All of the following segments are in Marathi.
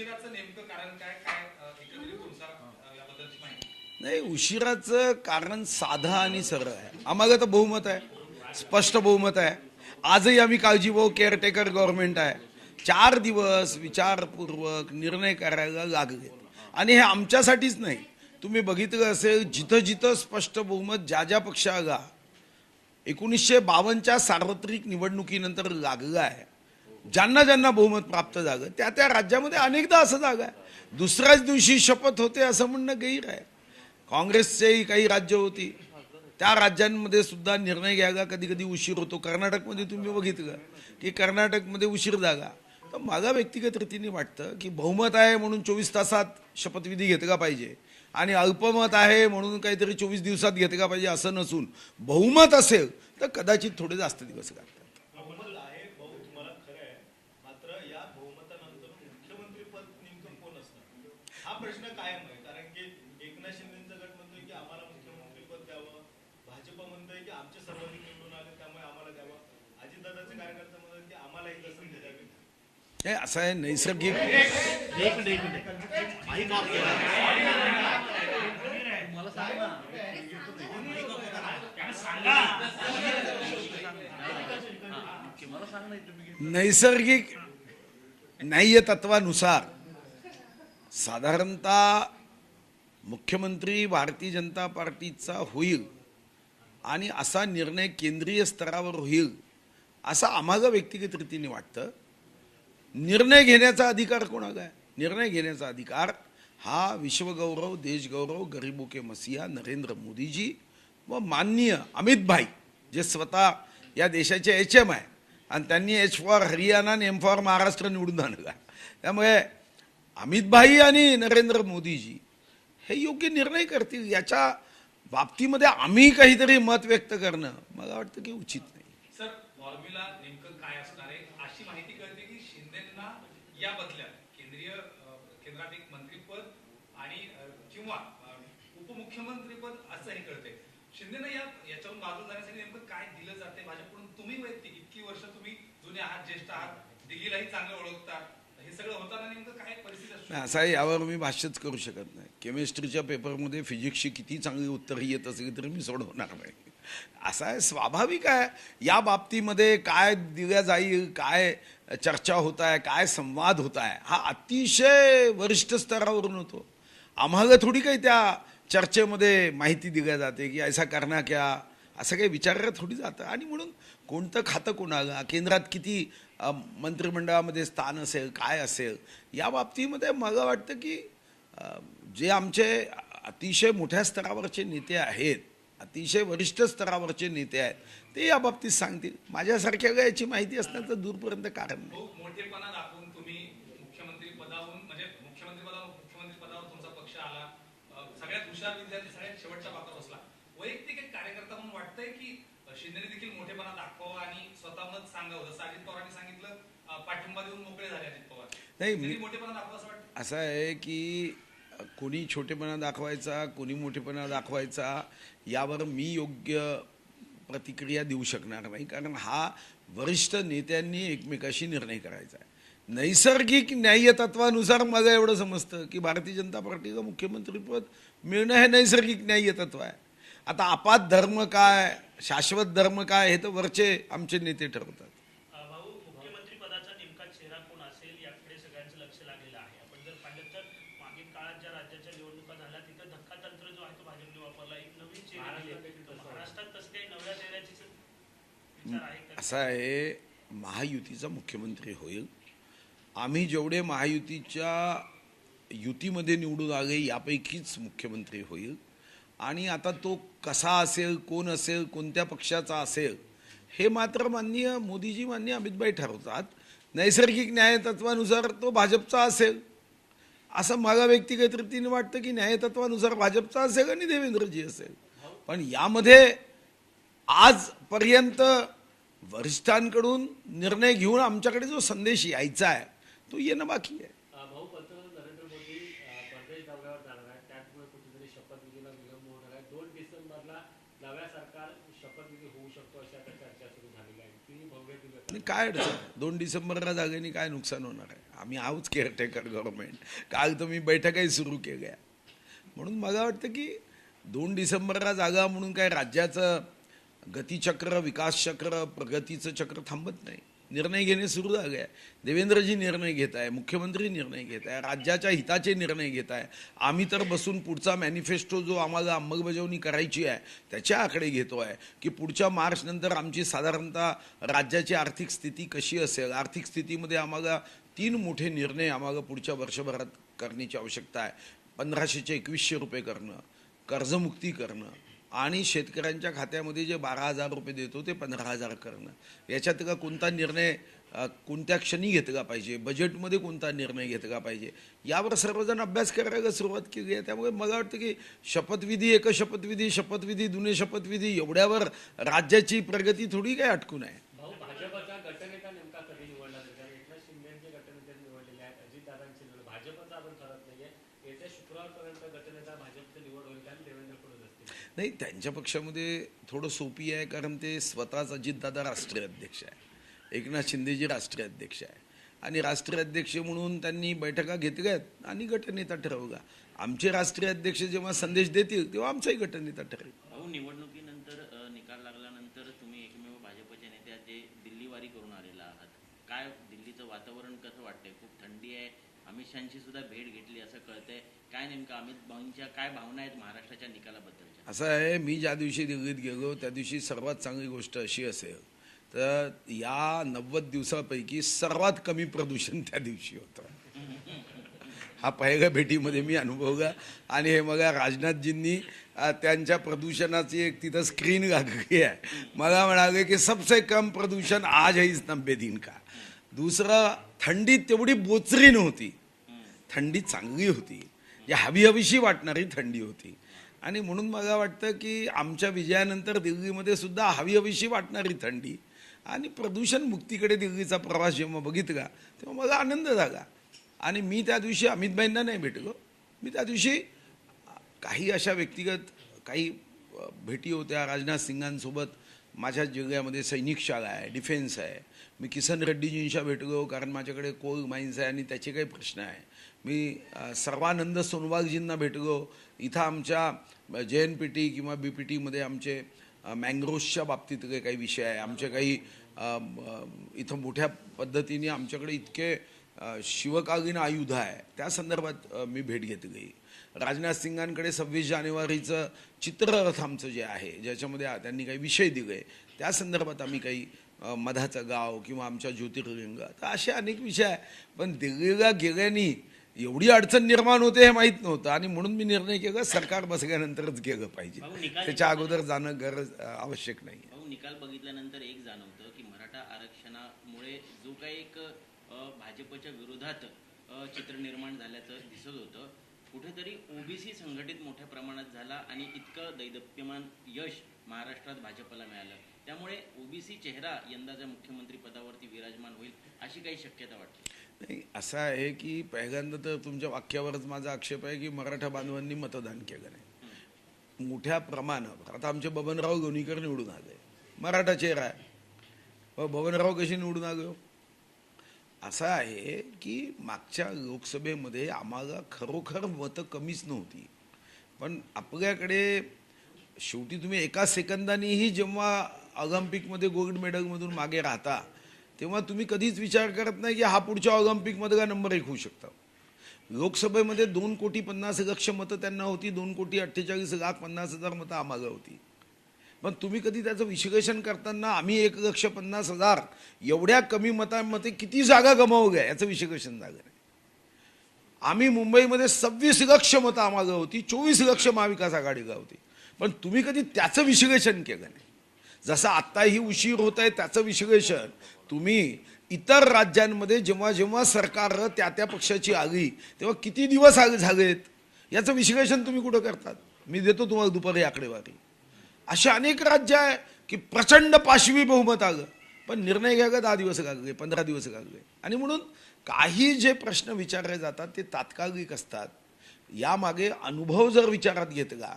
उशिराचं नेमकं कारण काय? काय तुमचा याबद्दलची माहिती? नाही उशिराचं कारण साधं आणि सरळ आहे. आम्हाला तर बहुमत आहे. स्पष्ट बहुमत आहे. आजही आम्ही काळजीभाऊ केअरटेकर गव्हर्नमेंट आहे. चार दिवस विचारपूर्वक निर्णय करायला लागले. आणि हे आमच्यासाठीच नाही. तुम्ही बघितलं असेल जिथं जिथं स्पष्ट बहुमत ज्या ज्या पक्षाला एकोणीसशे बावन्नच्या सार्वत्रिक निवडणुकीनंतर लागलं आहे. ज्यांना ज्यांना बहुमत प्राप्त झालं त्या त्या राज्यामध्ये अनेकदा असं जागा आहे. दुसऱ्याच दिवशी शपथ होते असं म्हणणं गैर आहे. काँग्रेसचेही काही राज्य होती. त्या राज्यांमध्ये सुद्धा निर्णय घ्यायला कधी कधी उशीर होतो. कर्नाटकमध्ये तुम्ही बघितलं की कर्नाटकमध्ये उशीर जागा. तर मला व्यक्तिगत रीतीने वाटतं की बहुमत आहे म्हणून चोवीस तासात शपथविधी घेतला पाहिजे. आणि अल्पमत आहे म्हणून काहीतरी चोवीस दिवसात घेतला पाहिजे असं नसून बहुमत असेल तर कदाचित थोडे जास्त दिवस लागतात बहुमत आहे बहु तुम्हाला खरं आहे मात्र या बहुमतानंतर मुख्यमंत्री पद नेमकं कोण असणार हा प्रश्न कायम आहे कारण की एकनाथ शिंदेचा गट म्हणतोय की आम्हाला मुख्यमंत्री पद द्यावं भाजप म्हणतोय की आमचे सर्वाधिक निवडून आले त्यामुळे आम्हाला द्यावं अजितदादाचे कार्यकर्ते म्हणतात की आम्हाला एकदा संधी द्यावी हे असं आहे नैसर्गिक एक मिनिट एक मिनिट माईक ऑफ केला मला सांग ना मला सांग ना. तुम्ही नैसर्गिक न्याय्य तत्वानुसार. साधारणतः मुख्यमंत्री भारतीय जनता पार्टीचा होईल आणि असा निर्णय केंद्रीय स्तरावर होईल. असं आम्हाला व्यक्तिगत रीतीने वाटतं. निर्णय घेण्याचा अधिकार कोणाला आहे? निर्णय घेण्याचा अधिकार हा विश्वगौरव देशगौरव गरीबो के मसीहा नरेंद्र मोदीजी व माननीय अमित भाई जे स्वतः या देशाचे एच एम आहे. आणि त्यांनी एच फॉर हरियाणा आणि एम फॉर महाराष्ट्र निवडून आणला. त्यामुळे अमित भाई आणि नरेंद्र मोदीजी हे योग्य निर्णय करतील याच्या बाबतीमध्ये आम्ही काहीतरी मत व्यक्त करणं मला वाटतं की उचित नाही. फॉर्म्युला नेमकं काय असणार आहे अशी माहिती कळते की शिंदेना या बदल्यात केंद्रीय केंद्रात एक मंत्रीपद आणि किंवा उपमुख्यमंत्रीपद असं हे कळते शिंदेना या याच्यावरून बाजू जाण्यासाठी नेमकं काय दिलं जाते भाजपकडून? तुम्ही वैयक्तिक इतकी वर्ष तुम्ही जुने आहात ज्येष्ठ आहात दिल्लीलाही चांगलं ओळखता हे सगळं होताना नेमकं काय परिस्थिती नाही, असं यावर मी भाष्यच करू शकत नाही. केमिस्ट्रीच्या पेपरमध्ये फिजिक्सची किती चांगली उत्तरं येत असली तरी मी सोडवणार नाही. असं आहे स्वाभाविक आहे. या बाबतीमध्ये काय दिल्या जाईल काय चर्चा होत आहे काय संवाद होत आहे हा अतिशय वरिष्ठ स्तरावरून होतो. आम्हाला थोडी काही त्या चर्चेमध्ये माहिती दिल्या जाते की ऐसा करना क्या असं काही विचारलं थोडी जातं. आणि म्हणून कोणतं खातं कोणाला केंद्रात किती मंत्रिमंडळामध्ये स्थान असेल काय असेल या बाबतीमध्ये मला वाटतं की जे आमचे अतिशय मोठ्या स्तरावरचे नेते आहेत अतिशय वरिष्ठ स्तरावरचे नेते आहेत ते या बाबतीत सांगतील. माझ्यासारख्या याची माहिती असण्याचं दूरपर्यंत कारण नाही खूप मोठेपणा दाखवून तुम्ही मुख्यमंत्री पदावरून म्हणजे मुख्यमंत्री पदावर मुख्यमंत्री पदावर तुमचा पक्ष आला अ, सगळ्यात हुशार विद्यार्थी सगळ्यात शेवटच्या बाकावर बसला वैयक्तिक एक कार्यकर्ता म्हणून वाटतंय की अ, शिंदेने देखील मोठेपणा दाखवावा आणि स्वतः मत सांगावं जसं अजित पवारांनी सांगितलं अ, पाठिंबा देऊन मोकळे झाले अजित पवार. नाही, मोठेपणा दाखवा असं वाटतं? असं आहे की कोणी छोटेपणा दाखवायचा कोणी मोठेपणा दाखवायचा यावर मी योग्य प्रतिक्रिया देऊ शकणार नाही. कारण हा वरिष्ठ नेत्यांनी एकमेकाशी निर्णय करायचा आहे. नैसर्गिक न्याय्य तत्वानुसार मला एवढं समजतं की भारतीय जनता पार्टीचं मुख्यमंत्रीपद मिळणं हे नैसर्गिक न्याय्य तत्व आहे. आता आपात धर्म काय शाश्वत धर्म काय हे तर वरचे आमचे नेते ठरवतात अ, भाऊ मुख्यमंत्री पदाचा नेमका चेहरा कोण असेल याकडे सगळ्यांचं लक्ष लागलेलं आहे आपण जर पाहिलं तर मागील काळात ज्या राज्याच्या निवडणुका झाल्या तिथं धक्कातंत्र जो आहे तो भाजपने वापरला. एक नवीन चेहरा महाराष्ट्रात तसं काही नव्या चेहऱ्याची विचार आहे का? असं आहे महायुतीचा मुख्यमंत्री होईल. आम्ही जेवढे महायुतीच्या युतीमध्ये निवडून आले यापैकीच मुख्यमंत्री होईल. आणि आता तो कसा असेल कोण असेल कोणत्या पक्षाचा असेल हे मात्र माननीय मोदीजी माननीय अमितभाई ठरवतात. नैसर्गिक न्यायतत्वानुसार तो भाजपचा असेल. असं मला व्यक्तिगत रीतीने वाटतं की न्यायतत्वानुसार भाजपचा असेल आणि देवेंद्रजी असेल. पण यामध्ये आजपर्यंत वरिष्ठांकडून निर्णय घेऊन आमच्याकडे जो संदेश यायचा आहे तो येणं बाकी आहे. काय अडचण? दोन डिसेंबरला जागेने काय नुकसान होणार आहे? आम्ही आहोच केअरटेकर गव्हर्नमेंट काल तुम्ही बैठकाही सुरू केल्या. म्हणून मला वाटतं की दोन डिसेंबरला जागा म्हणून काय राज्याचं गतीचक्र विकासचक्र प्रगतीचं चक्र थांबत नाही. निर्णय घेणे सुरू झाले आहे. देवेंद्रजी निर्णय घेत आहे मुख्यमंत्री निर्णय घेत आहे राज्याच्या हिताचे निर्णय घेत आहे. आम्ही तर बसून पुढचा मॅनिफेस्टो जो आम्हाला अंमलबजावणी करायची आहे त्याच्या आकडे घेतो आहे की पुढच्या मार्चनंतर आमची साधारणतः राज्याची आर्थिक स्थिती कशी असेल? आर्थिक स्थितीमध्ये आम्हाला तीन मोठे निर्णय आम्हाला पुढच्या वर्षभरात करण्याची आवश्यकता आहे. पंधराशेचे एकवीसशे रुपये करणं कर्जमुक्ती करणं आणि शेतकऱ्यांच्या खात्यामध्ये जे बारा हजार रुपये देतो ते पंधरा हजार करणं. याच्यात का कोणता निर्णय कोणत्या क्षणी घेतला पाहिजे? बजेटमध्ये कोणता निर्णय घेतला पाहिजे? यावर सर्वजण अभ्यास करायला सुरुवात केली आहे. त्यामुळे मला वाटतं की शपथविधी एक शपथविधी शपथविधी दुने शपथविधी एवढ्यावर राज्याची प्रगती थोडी काय अटकून आहे भाऊ भाजपचा गटनेता नेमका कधी निवडला जाईल कारण एकनाथ शिंदेचे गटनेते निवडलेले आहेत अजितदादांचे निवड भाजपचा आपण ठरत नाहीये येत्या शुक्रवारपर्यंत गटनेता भाजपची निवड होईल कारण देवेंद्र फडणवीस असतील नाही त्यांच्या पक्षामध्ये थोडं सोपी आहे कारण ते स्वतःच अजितदादा राष्ट्रीय अध्यक्ष आहे. एकनाथ शिंदेजी राष्ट्रीय अध्यक्ष आहे. आणि राष्ट्रीय अध्यक्ष म्हणून त्यांनी बैठका घेतल्यात आणि गटनेता ठरवला आमचे राष्ट्रीय अध्यक्ष जेव्हा संदेश देतील तेव्हा आमचाही गटनेता ठरेल. भाऊ निवडणुकीनंतर निकाल लागल्यानंतर तुम्ही एकमेव भाजपचे नेते जे दिल्लीवारी करून आलेला आहात. काय दिल्लीचं वातावरण कसं वाटतंय? खूप थंडी आहे अमित शहाची सुद्धा भेट घेतली असं कळतंय. काय नेमकं अमित भाऊंच्या काय भावना आहेत महाराष्ट्राच्या निकालाबद्दल असं आहे मी ज्या दिवशी दिल्लीत गेलो त्या दिवशी सर्वात चांगली गोष्ट अशी असेल तर या नव्वद दिवसापैकी सर्वात कमी प्रदूषण त्या दिवशी होतं. हा पहिल्या भेटीमध्ये मी अनुभवला आणि हे मला राजनाथजींनी त्यांच्या प्रदूषणाची एक तिथं स्क्रीन लागली आहे. मला म्हणाले की सबसे कम प्रदूषण आज है इस नब्बे दिन का? दुसरं थंडी तेवढी बोचरी नव्हती थंडी चांगली होती. जी हवी हवीशी वाटणारी थंडी होती. आणि म्हणून मला वाटतं की आमच्या विजयानंतर दिल्लीमध्ये सुद्धा हवी हवीशी वाटणारी थंडी आणि प्रदूषण मुक्तीकडे दिल्लीचा प्रवास जेव्हा बघितला तेव्हा मला आनंद झाला. आणि मी त्या दिवशी अमितभाईंना नाही भेटलो. मी त्या दिवशी काही अशा व्यक्तिगत काही भेटी होत्या. राजनाथ सिंगांसोबत माझ्या जिल्ह्यामध्ये सैनिक शाळा आहे डिफेन्स आहे. मी किसन रेड्डीजींच्या भेटलो कारण माझ्याकडे कोल माइन्स आहे आणि त्याचे काही प्रश्न आहे. मी सर्वानंद सोनवागजींना भेटलो. इथं आमच्या जे एन पी टी किंवा बी पी टीमध्ये आमचे मँग्रोव्सच्या बाबतीतले काही विषय आहे. आमचे काही इथं मोठ्या पद्धतीने आमच्याकडे इतके शिवकालीन आयुध आहे. त्या संदर्भात मी भेट घेतली राजनाथ सिंगांकडे सव्वीस जानेवारीचं चित्ररथ आमचं जे आहे ज्याच्यामध्ये त्यांनी काही विषय दिले. त्या संदर्भात आम्ही काही मधाचं गाव किंवा आमच्या ज्योतिर्लिंग. तर असे अनेक विषय आहे. पण दिल्लीला गेल्याने एवढी अडचण निर्माण होते हे माहीत नव्हतं. आणि म्हणून मी निर्णय केला सरकार बसल्यानंतरच गेलं पाहिजे. त्याच्या अगोदर जाणं गरज आवश्यक नाही निकाल बघितल्यानंतर एक जाणवतं की मराठा आरक्षणामुळे जो काही एक भाजपच्या विरोधात चित्र निर्माण झाल्याचं दिसत होतं. कुठेतरी ओबीसी संघटित मोठ्या प्रमाणात झाला आणि इतकं दैदप्यमान यश महाराष्ट्रात भाजपला मिळालं. त्यामुळे ओबीसी चेहरा यंदाच्या मुख्यमंत्री पदावरती विराजमान होईल अशी काही शक्यता वाटते? नाही असं आहे की पहिल्यांदा तर तुमच्या वाक्यावरच माझा आक्षेप आहे की मराठा बांधवांनी मतदान केलं नाही. मोठ्या प्रमाणावर. आता आमचे बबनराव गोनीकर निवडून आले. मराठा चेहरा आहे. बबनराव कशी निवडून आलो हो? असं आहे की मागच्या लोकसभेमध्ये आम्हाला खरोखर मतं कमीच नव्हती. पण आपल्याकडे शेवटी तुम्ही एका सेकंदानेही जेव्हा ऑलिम्पिकमध्ये गोल्ड मेडलमधून मागे राहता तेव्हा तुम्ही कधीच विचार करत नाही की हा पुढच्या ऑलिम्पिकमधला नंबर एक होऊ शकता. लोकसभेमध्ये दोन कोटी पन्नास लक्ष मतं त्यांना होती दोन कोटी अठ्ठेचाळीस लाख पन्नास हजार मतं आम्हाला होती. पण तुम्ही कधी त्याचं विश्लेषण करताना आम्ही एक लक्ष पन्नास हजार एवढ्या कमी मतांमध्ये किती जागा गमावल्या याचं विश्लेषण झालं नाही. आम्ही मुंबईमध्ये सव्वीस लक्ष मतं आम्हाला होती चोवीस लक्ष महाविकास आघाडीला होती. पण तुम्ही कधी त्याचं विश्लेषण केलं नाही. जसं आत्ताही उशीर होत आहे त्याचं विश्लेषण. तुम्ही इतर राज्यांमध्ये जेव्हा जेव्हा सरकार त्या त्या पक्षाची आली तेव्हा किती दिवस आग झालेत याचं विश्लेषण तुम्ही कुठं करतात? मी देतो तुम्हाला दुपारी आकडेवारी. असे अनेक राज्य आहे की प्रचंड पाशवी बहुमत आलं पण निर्णय घ्यायला दहा दिवस लागले पंधरा दिवस लागले आणि म्हणून काही जे प्रश्न विचारले जातात ते तात्कालिक असतात. यामागे अनुभव जर विचारात घेतला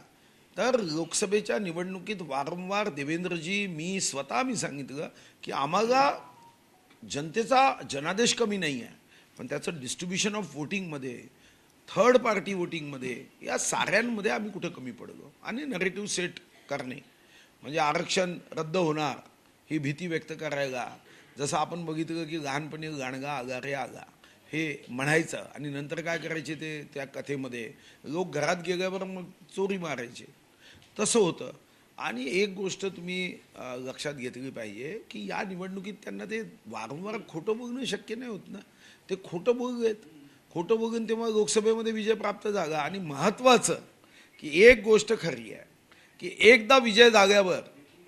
तर लोकसभेच्या निवडणुकीत वारंवार देवेंद्रजी मी स्वतः मी सांगितलं की आम्हाला जनतेचा जनादेश कमी नाही आहे. पण त्याचं डिस्ट्रीब्युशन ऑफ वोटिंगमध्ये थर्ड पार्टी वोटिंगमध्ये या साऱ्यांमध्ये आम्ही कुठं कमी पडलो आणि नरेटिव्ह सेट करणे. म्हणजे आरक्षण रद्द होणार ही भीती व्यक्त करायला. जसं आपण बघितलं की लहानपणी गाणगा आगा रे आगा हे म्हणायचं आणि नंतर काय करायचे ते त्या कथेमध्ये. लोक घरात गेल्यावर मग चोरी मारायचे. तसं होतं. आणि एक गोष्ट तुम्ही लक्षात घेतली पाहिजे की या निवडणुकीत त्यांना ते वारंवार खोटं बघणं शक्य नाही होत ना. ते खोटं बघत खोटं बघून तेव्हा लोकसभेमध्ये विजय प्राप्त झाला. आणि महत्त्वाचं की एक गोष्ट खरी आहे की एकदा विजय जाग्यावर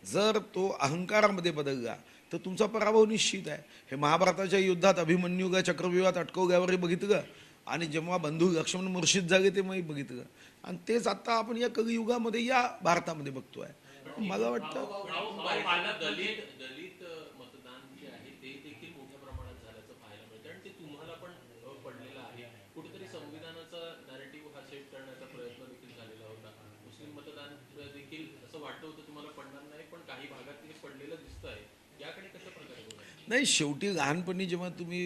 जर तो अहंकारामध्ये बदलला तर तुमचा पराभव निश्चित आहे. हे महाभारताच्या युद्धात अभिमन्यूला चक्रव्यूहात अटकवल्यावरही बघितलं. आणि जेव्हा बंधू लक्ष्मण मुर्शिद झाले तेव्हाही बघितलं. आणि तेच आता आपण या कलियुगामध्ये या भारतामध्ये बघतोय. मला वाटतं मुंबईला दलित दलित अ, मतदान जे आहे ते देखील मोठ्या प्रमाणात झाल्याचं पाहायला मिळतं आणि ते तुम्हाला पण अ, पडलेलं आहे. कुठेतरी संविधानाचा नॅरेटिव्ह हा सेट करण्याचा प्रयत्न देखील झालेला होता. मुस्लिम मतदान देखील असं वाटतं होतं तुम्हाला पडणार नाही पण काही भागात पडलेलं दिसत आहे याकडे कशा प्रकारे बोलायचं नाही शेवटी लहानपणी जेव्हा तुम्ही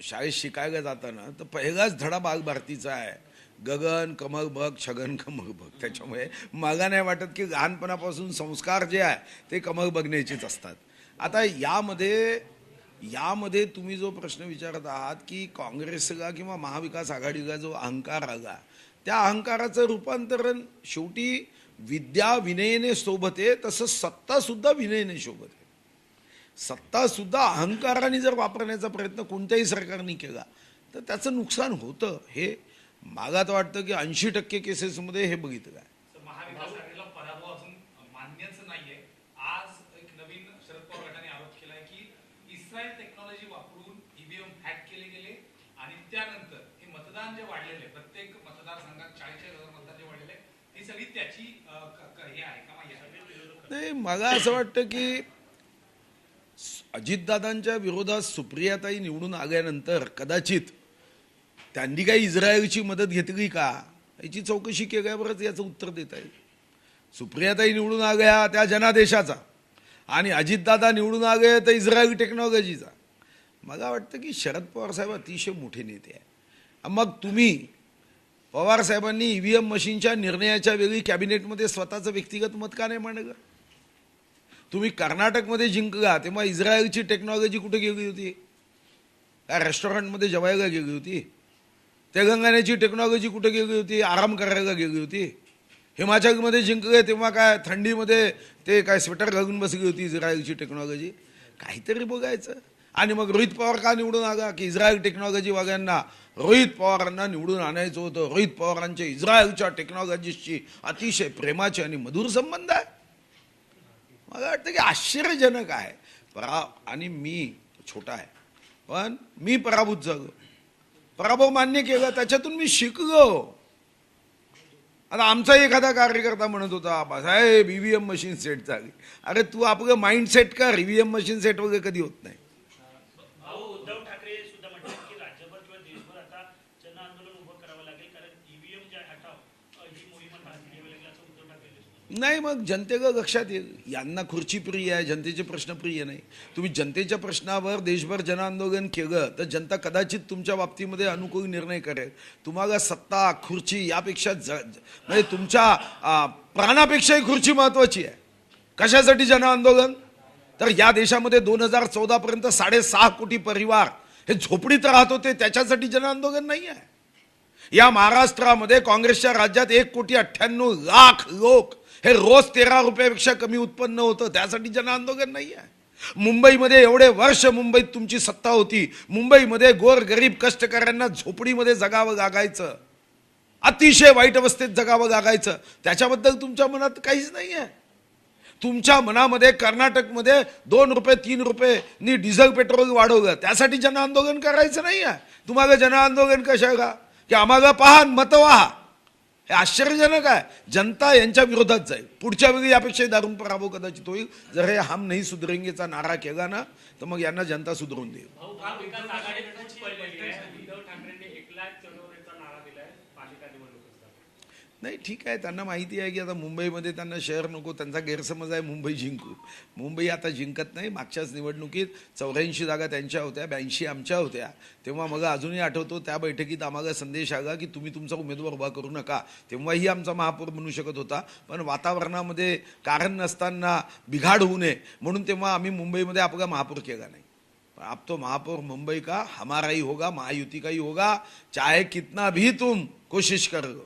शाळेत शिकायला जाताना तर पहिलाच धडा बाल भारतीचा आहे. गगन कमल बघ छगन कमल बघ. त्याच्यामुळे मला नाही वाटत की लहानपणापासून संस्कार जे आहे ते कमल बघण्याचेच असतात. आता यामध्ये यामध्ये तुम्ही जो प्रश्न विचारत आहात की काँग्रेसला किंवा महाविकास आघाडीला जो अहंकार आला त्या अहंकाराचं रूपांतरण शेवटी विद्या विनयने शोभते तसं सत्तासुद्धा विनयने शोभते. सत्ता सुद्धा अहंकाराने जर वापरण्याचा प्रयत्न कोणत्याही सरकारने केला तर त्याचं नुकसान होतं. हे मला तर वाटतं की ऐंशी टक्के केसेसमध्ये हे बघितलं आहे. तर महाविकास आघाडीला पराभव अजून मान्यच नाहीये. आज एक नवीन शरद पवार गटाने आरोप केलाय की इस्रायल टेक्नॉलॉजी वापरून ईव्हीएम हॅक केले गेले आणि त्यानंतर हे मतदान जे वाढलेले प्रत्येक मतदारसंघात चाळीस हजार मतदान जे वाढलेले ही सगळी त्याची अं, क- क- हे आहे का? माहिती आहे. नाही मला असं वाटतं की अजितदादांच्या विरोधात सुप्रियाताई निवडून आल्यानंतर कदाचित त्यांनी काही इस्रायलची मदत घेतली का? याची चौकशी केल्यावरच याचं उत्तर देता येईल सुप्रियाताई निवडून आल्या त्या जनादेशाचा. आणि अजितदादा निवडून आले तर इस्रायल टेक्नॉलॉजीचा. मला वाटतं की शरद पवार साहेब अतिशय मोठे नेते आहे मग तुम्ही पवार साहेबांनी ईव्हीएम मशीनच्या निर्णयाच्या वेळी कॅबिनेटमध्ये स्वतःचं व्यक्तिगत मत का नाही मांडलं? तुम्ही कर्नाटकमध्ये जिंकला तेव्हा इस्रायलची टेक्नॉलॉजी कुठे गेली होती? काय रेस्टॉरंटमध्ये जेवायला गेली होती? तेलंगणाची टेक्नॉलॉजी कुठे गेली होती? आराम करायला गेली होती? हिमाचलमध्ये जिंकले तेव्हा काय थंडीमध्ये ते काय स्वेटर घालून बसली होती इस्रायलची टेक्नॉलॉजी काहीतरी बघायचं. आणि मग रोहित पवार का निवडून आला? की इस्रायल टेक्नॉलॉजी वाल्यांना रोहित पवारांना निवडून आणायचं होतं. रोहित पवारांचे इस्रायलच्या टेक्नॉलॉजीशी अतिशय प्रेमाचे आणि मधुर संबंध आहे. मला वाटतं की आश्चर्यजनक आहे. परा आणि मी छोटा आहे. पण मी पराभूत झालो पराभव मान्य केला त्याच्यातून मी शिकलो. आता आमचा एखादा कार्यकर्ता म्हणत होता साहेब ईव्हीएम मशीन सेट झाली. अरे तू आपलं माइंड सेट कर ईव्हीएम मशीन सेट वगैरे कधी होत नाही भाऊ उद्धव ठाकरे सुद्धा म्हणतात की राज्यभर किंवा देशभर आता जन आंदोलन उभं करावं लागेल कारण ईव्हीएम जे हटाव अ, ही मोहीम आता हाती घ्यावी लागेल असं उद्धव ठाकरे म्हणतात. नाही मग जनतेला लक्षात येईल. यांना खुर्ची प्रिय आहे जनतेचे प्रश्न प्रिय नाही. तुम्ही जनतेच्या प्रश्नावर देशभर जनआंदोलन केलं तर जनता कदाचित तुमच्या बाबतीमध्ये अनुकूल निर्णय करेल. तुम्हाला सत्ता खुर्ची यापेक्षा ज म्हणजे तुमच्या प्राणापेक्षाही खुर्ची महत्वाची आहे. कशासाठी जनआंदोलन तर या देशामध्ये दोन हजार चौदापर्यंत साडेसहा कोटी परिवार हे झोपडीत राहत होते त्याच्यासाठी जनआंदोलन नाही आहे या महाराष्ट्रामध्ये काँग्रेसच्या राज्यात एक कोटी अठ्ठ्याण्णव लाख लोक हे रोज तेरा रुपयापेक्षा कमी उत्पन्न होतं. त्यासाठी जनआंदोलन नाही आहे मुंबईमध्ये एवढे वर्ष मुंबईत तुमची सत्ता होती. मुंबईमध्ये गोर गरीब कष्टकऱ्यांना झोपडीमध्ये जगावं लागायचं अतिशय वाईट अवस्थेत जगावं लागायचं त्याच्याबद्दल तुमच्या मनात काहीच नाही आहे तुमच्या मनामध्ये कर्नाटकमध्ये दोन रुपये तीन रुपये डिझेल पेट्रोल वाढवलं. त्यासाठी जनआंदोलन करायचं नाही आहे तुम्हाला जनआंदोलन कशाला? की आम्हाला पहा मत व्हा हे आश्चर्यजनक आहे. जनता यांच्या विरोधात जाईल. पुढच्या वेळी यापेक्षाही दारून पराभव कदाचित होईल. जर हे हम नाही सुधरेंगेचा नारा केला ना तर मग यांना जनता सुधरून देईल भाऊ महाविकास आघाडी फूट पडलेली आहे उद्धव ठाकरेंनी एक लाख चढवण्याचा नारा दिलाय पालिका निवडणुकीचा नाही ठीक आहे त्यांना माहिती आहे की आता मुंबईमध्ये त्यांना शहर नको त्यांचा गैरसमज आहे मुंबई जिंकू. मुंबई आता जिंकत नाही मागच्याच निवडणुकीत चौऱ्याऐंशी जागा त्यांच्या होत्या ब्याऐंशी आमच्या होत्या. तेव्हा मग अजूनही आठवतो त्या बैठकीत आम्हाला संदेश आला की तुम्ही तुमचा उमेदवार उभा करू नका. तेव्हाही आमचा महापौर म्हणू शकत होता पण वातावरणामध्ये कारण नसताना बिघाड होऊ नये म्हणून तेव्हा आम्ही मुंबईमध्ये आपला महापौर केला नाही. आप तो महापौर मुंबई का हमारा ही होगा महायुति का ही होगा चाहे कितना भी तुम कोशिश कर. लो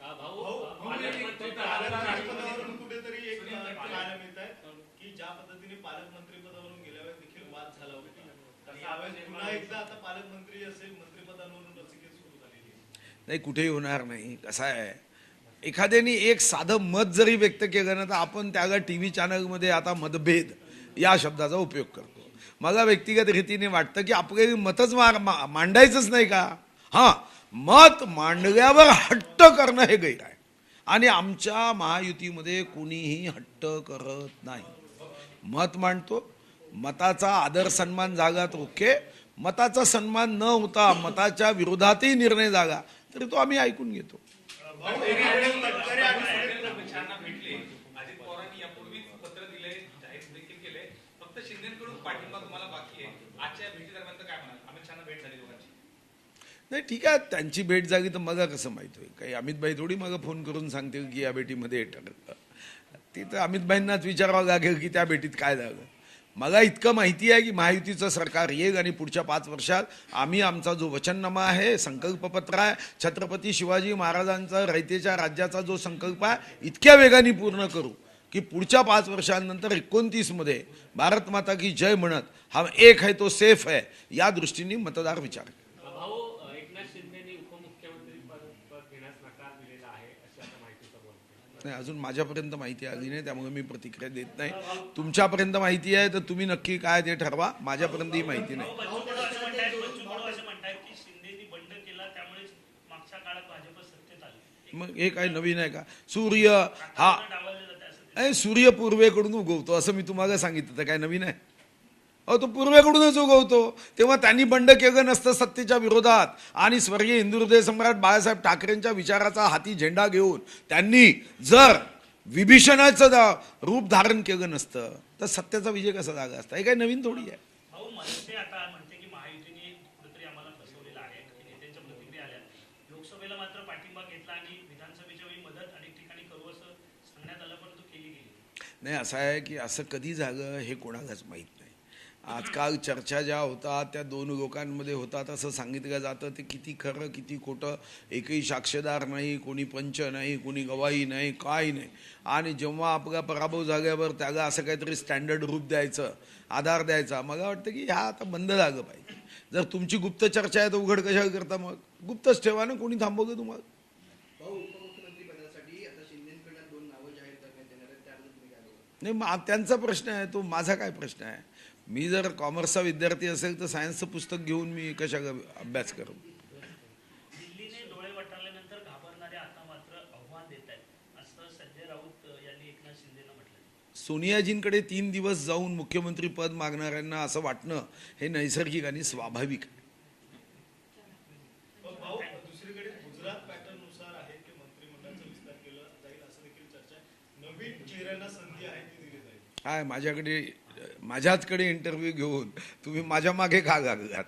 हा, भाऊ भाऊ, पालकमंत्री फक्त पालकमंत्रीपदावरून कुठेतरी एक पाहायला मिळत आहे की ज्या पद्धतीने पालकमंत्री पदावरून गेल्या वेळेस देखील वाद झाला होता तर यावेळेस पुन्हा एकदा आता पालकमंत्री असेल मंत्रिपदावरून रसिकेत सुरू झालेली आहे नाही कुठेही होणार नाही. कसं आहे? एखाद्याने एक साधं मत जरी व्यक्त केलं ना तर आपण त्याला टी व्ही चॅनलमध्ये आता मतभेद या शब्दाचा उपयोग करतो. मला व्यक्तिगत रीतीने वाटतं की आपले मतच मा- मांडायचंच नाही का? हां मत मांडल्यावर हट्ट करणं हे गैर आहे. आणि आमच्या महायुतीमध्ये कुणीही हट्ट करत नाही. मत मांडतो मताचा आदर सन्मान जागा तर ओके मताचा सन्मान न होता मताच्या विरोधातही निर्णय जागा तरी तो आम्ही ऐकून घेतो. नाही ठीक आहे त्यांची भेट झाली तर मला कसं माहीत होईल? काही अमितबाई थोडी मग फोन करून सांगतील की या भेटीमध्ये हे ठरलं. ते तर अमितबाईंनाच विचारावं लागेल की त्या भेटीत काय झालं. मला इतकं माहिती आहे की महायुतीचं सरकार येईल आणि पुढच्या पाच वर्षात आम्ही आमचा जो वचननामा आहे संकल्पपत्र आहे छत्रपती शिवाजी महाराजांचा रयतेच्या राज्याचा जो संकल्प आहे इतक्या वेगाने पूर्ण करू की पुढच्या पाच वर्षांनंतर एकोणतीसमध्ये भारत माता की जय म्हणत हा एक आहे तो सेफ आहे या दृष्टीने मतदार विचार करतील. भाऊ एकनाथ शिंदेनी उपमुख्यमंत्री पद पद घेण्यास नकार दिलेला आहे अशी आता माहिती समोर येते. नाही अजून माझ्यापर्यंत माहिती आली नाही त्यामुळे मी प्रतिक्रिया देत नाही. तुमच्यापर्यंत माहिती आहे तर तुम्ही नक्की काय ते ठरवा. माझ्यापर्यंत ही माहिती नाही. मग हे काय नवीन आहे का? सूर्य हा. सूर्य पूर्वेकडून उगवतो असं मी तुम्हाला सांगितलं तर काय नवीन आहे? अहो तो पूर्वेकडूनच उगवतो. तेव्हा त्यांनी बंड केलं नसतं सत्तेच्या विरोधात. आणि स्वर्गीय हिंदू हृदय सम्राट बाळासाहेब ठाकरेंच्या विचाराचा हाती झेंडा घेऊन त्यांनी जर विभीषणाचं दा- रूप धारण केलं नसतं तर सत्याचा विजय कसा झाला असता? हे काही नवीन थोडी आहे. नाही असं आहे की असं कधी झालं हे कोणालाच माहीत नाही. आजकाल चर्चा ज्या होतात त्या दोन लोकांमध्ये होतात असं सांगितलं जातं ते किती खरं किती खोटं एकही साक्षीदार नाही कोणी पंच नाही कोणी गवाही नाही काय नाही. आणि जेव्हा आपला पराभव झाल्यावर त्याला असं काहीतरी स्टँडर्ड रूप द्यायचं आधार द्यायचा मला वाटतं की ह्या आता बंद झालं पाहिजे. जर तुमची गुप्त चर्चा आहे तर उघड कशा करता मग? गुप्तच ठेवा ना कोणी थांबवलं तुम्हाला? नाही मग त्यांचा प्रश्न आहे तो माझा काय प्रश्न आहे? मी जर कॉमर्सचा विद्यार्थी असेल तर सायन्सचं पुस्तक घेऊन मी कशा अभ्यास करू? दिल्लीने डोळे वटारल्यानंतर घाबरणारे आता मात्र आव्हान देत आहेत. असं संजय राऊत यांनी एकनाथ शिंदेनं म्हटलं सोनियाजींकडे तीन दिवस जाऊन मुख्यमंत्री पद मागणाऱ्यांना असं वाटणं हे नैसर्गिक आणि स्वाभाविक आहे. पण भाऊ दुसरीकडे गुजरात पॅटर्ननुसार आहे की मंत्रिमंडळाचा विस्तार केला जाईल असं देखील चर्चा आहे. नवीन चेहऱ्यांना संधी आहे ती दिली जाईल. काय माझ्याकडे माझ्याचकडे इंटरव्ह्यू घेऊन तुम्ही माझ्या मागे का गागलात?